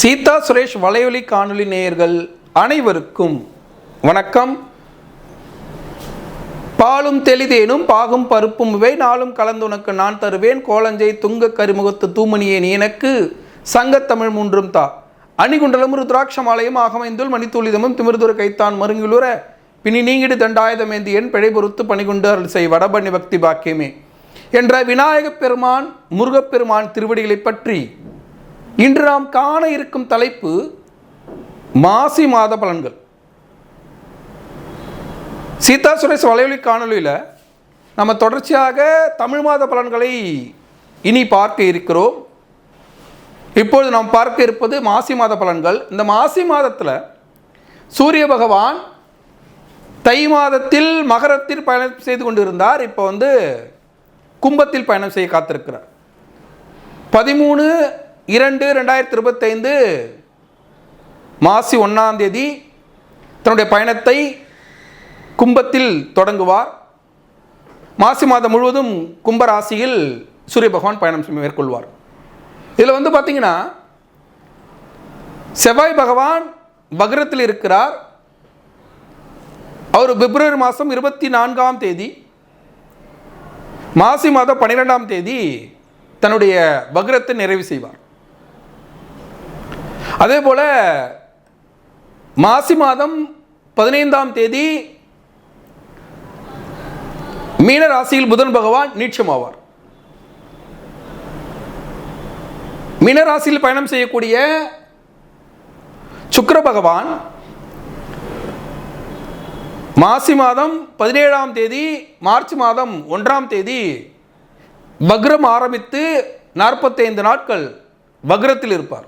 சீதா சுரேஷ் வலையொலி காணொளி நேயர்கள் அனைவருக்கும் வணக்கம். பாலும் தெளிதேனும் பாகும் பருப்பும் இவை நாளும் கலந்துனக்கு நான் தருவேன். கோலஞ்சை துங்க கருமுகத்து தூமணியே நீ எனக்கு சங்கத்தமிழ் மூன்றும் தா. அணிகுண்டலும் ருத்ராட்சமாலயம் ஆகமைந்துள் மணித்துளிதமும் திமிர்துர கைத்தான் மருங்கிலுர பின்னி நீங்கிடு தண்டாயுதமேந்தி என் பிழை பொறுத்து பணிகொண்டு அருள் செய் வடபண்ணி பக்தி பாக்கியமே. என்ற விநாயகப் பெருமான் முருகப்பெருமான் திருவடிகளைப் பற்றி இன்று நாம் காண இருக்கும் தலைப்பு மாசி மாத பலன்கள். சீதா சுரேஷ் வலையொலி காணொலியில் நம்ம தொடர்ச்சியாக தமிழ் மாத பலன்களை இனி பார்க்க இருக்கிறோம். இப்பொழுது நாம் பார்க்க இருப்பது மாசி மாத பலன்கள். இந்த மாசி மாதத்தில் சூரிய பகவான் தை மாதத்தில் மகரத்தில் பயணம் செய்து கொண்டிருந்தார். இப்போ வந்து கும்பத்தில் பயணம் செய்ய காத்திருக்கிறார். பதிமூணு இரண்டு ரெண்டாயிரத்தி இருபத்தைந்து மாசி ஒன்றாம் தேதி தன்னுடைய பயணத்தை கும்பத்தில் தொடங்குவார். மாசி மாதம் முழுவதும் கும்பராசியில் சூரிய பகவான் பயணம் மேற்கொள்வார். இதில் வந்து பார்த்தீங்கன்னா செவ்வாய் பகவான் வக்ரத்தில் இருக்கிறார். அவர் பிப்ரவரி மாதம் இருபத்தி நான்காம் தேதி மாசி மாதம் பன்னிரெண்டாம் தேதி தன்னுடைய வக்ரத்தை நிறைவு செய்வார். அதே போல் மாசி மாதம் பதினைந்தாம் தேதி மீன ராசியில் புதன் பகவான் நீட்சமாவார். மீன ராசியில் பயணம் செய்யக்கூடிய சுக்கர பகவான் மாசி மாதம் பதினேழாம் தேதி மார்ச் மாதம் ஒன்றாம் தேதி வக்ரம் ஆரம்பித்து நாற்பத்தைந்து நாட்கள் வக்ரத்தில் இருப்பார்.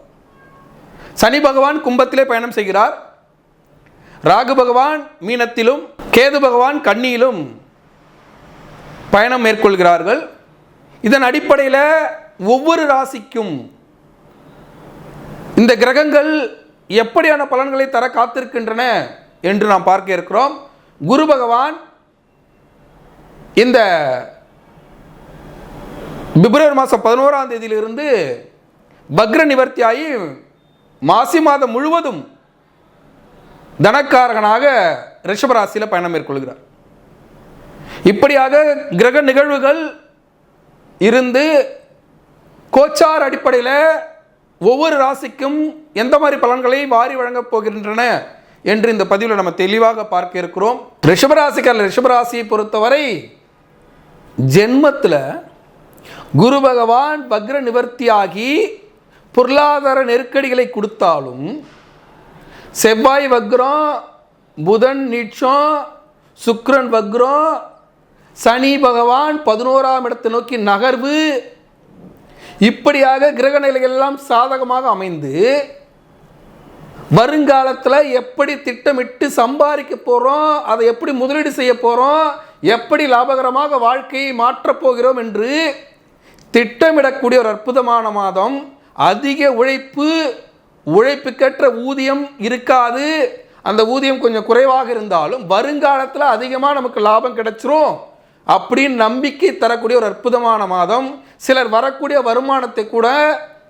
சனி பகவான் கும்பத்திலே பயணம் செய்கிறார். ராகு பகவான் மீனத்திலும் கேது பகவான் கண்ணியிலும் பயணம் மேற்கொள்கிறார்கள். இதன் அடிப்படையில் ஒவ்வொரு ராசிக்கும் இந்த கிரகங்கள் எப்படியான பலன்களை தர காத்திருக்கின்றன என்று நாம் பார்க்க இருக்கிறோம். குரு பகவான் இந்த பிப்ரவரி மாதம் பதினோராம் தேதியிலிருந்து பக்ர நிவர்த்தியாகி மாசி மாதம் முழுவதும் தனக்காரகனாக ரிஷபராசியில் பயணம் மேற்கொள்கிறார். இப்படியாக கிரக நிகழ்வுகள் இருந்து கோச்சார் அடிப்படையில் ஒவ்வொரு ராசிக்கும் எந்த மாதிரி பலன்களை வாரி வழங்கப் போகின்றன என்று இந்த பதிவில் நம்ம தெளிவாக பார்க்க இருக்கிறோம். ரிஷபராசிக்காரர் ரிஷபராசியை பொறுத்தவரை ஜென்மத்தில் குரு பகவான் வக்ர நிவர்த்தியாகி பொருளாதார நெருக்கடிகளை கொடுத்தாலும் செவ்வாய் வக்ரம் புதன் நீட்சம் சுக்ரன் வக்ரம் சனி பகவான் பதினோராம் இடத்தை நோக்கி நகர்வு இப்படியாக கிரக நிலைகள் எல்லாம் சாதகமாக அமைந்து வருங்காலத்தில் எப்படி திட்டமிட்டு சம்பாதிக்க போகிறோம் அதை எப்படி முதலீடு செய்ய போகிறோம் எப்படி லாபகரமாக வாழ்க்கையை மாற்றப் போகிறோம் என்று திட்டமிடக்கூடிய ஒரு அற்புதமான மாதம். அதிக உழைப்பு உழைப்புக்கற்ற ஊதியம் இருக்காது. அந்த ஊதியம் கொஞ்சம் குறைவாக இருந்தாலும் வருங்காலத்தில் அதிகமாக நமக்கு லாபம் கிடைச்சிரும். அப்படின்னு நம்பிக்கை தரக்கூடிய ஒரு அற்புதமான மாதம். சிலர் வரக்கூடிய வருமானத்தை கூட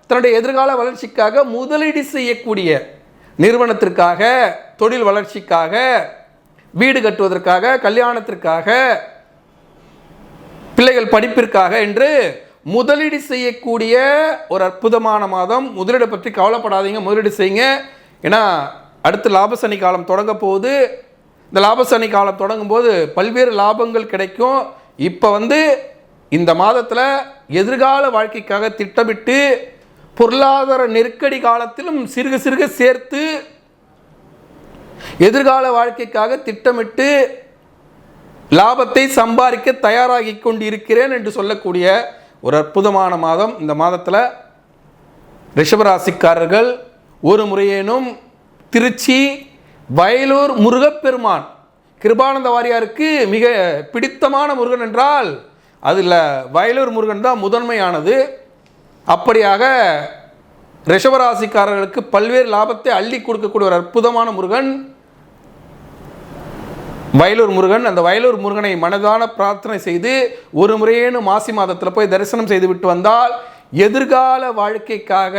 தன்னுடைய எதிர்கால வளர்ச்சிக்காக முதலீடு செய்யக்கூடிய நிறுவனத்திற்காக தொழில் வளர்ச்சிக்காக வீடு கட்டுவதற்காக கல்யாணத்திற்காக பிள்ளைகள் படிப்பிற்காக என்று முதலீடு செய்யக்கூடிய ஒரு அற்புதமான மாதம். முதலீடை பற்றி கவலைப்படாதீங்க முதலீடு செய்யுங்க. ஏன்னா அடுத்து லாபசனி காலம் தொடங்க போகுது. இந்த லாபசனி காலம் தொடங்கும் போது பல்வேறு லாபங்கள் கிடைக்கும். இப்போ வந்து இந்த மாதத்தில் எதிர்கால வாழ்க்கைக்காக திட்டமிட்டு பொருளாதார நெருக்கடி காலத்திலும் சிறுக சிறுக சேர்த்து எதிர்கால வாழ்க்கைக்காக திட்டமிட்டு லாபத்தை சம்பாதிக்க தயாராகி கொண்டிருக்கிறேன் என்று சொல்லக்கூடிய ஒரு அற்புதமான மாதம். இந்த மாதத்தில் ரிஷபராசிக்காரர்கள் ஒரு முறையேனும் திருச்சி வயலூர் முருகப்பெருமான். கிருபானந்த வாரியாருக்கு மிக பிடித்தமான முருகன் என்றால் அதில் வயலூர் முருகன் தான் முதன்மையானது. அப்படியாக ரிஷபராசிக்காரர்களுக்கு பல்வேறு லாபத்தை அள்ளி கொடுக்கக்கூடிய ஒரு அற்புதமான முருகன். வயலூர் முருகன் அந்த வயலூர் முருகனை மனதான பிரார்த்தனை செய்து ஒரு முறையேனும் மாசி மாதத்தில் போய் தரிசனம் செய்து விட்டு வந்தால் எதிர்கால வாழ்க்கைக்காக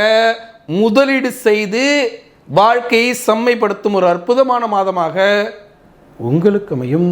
முதலீடு செய்து வாழ்க்கையை செம்மைப்படுத்தும் ஒரு அற்புதமான மாதமாக உங்களுக்கு அமையும்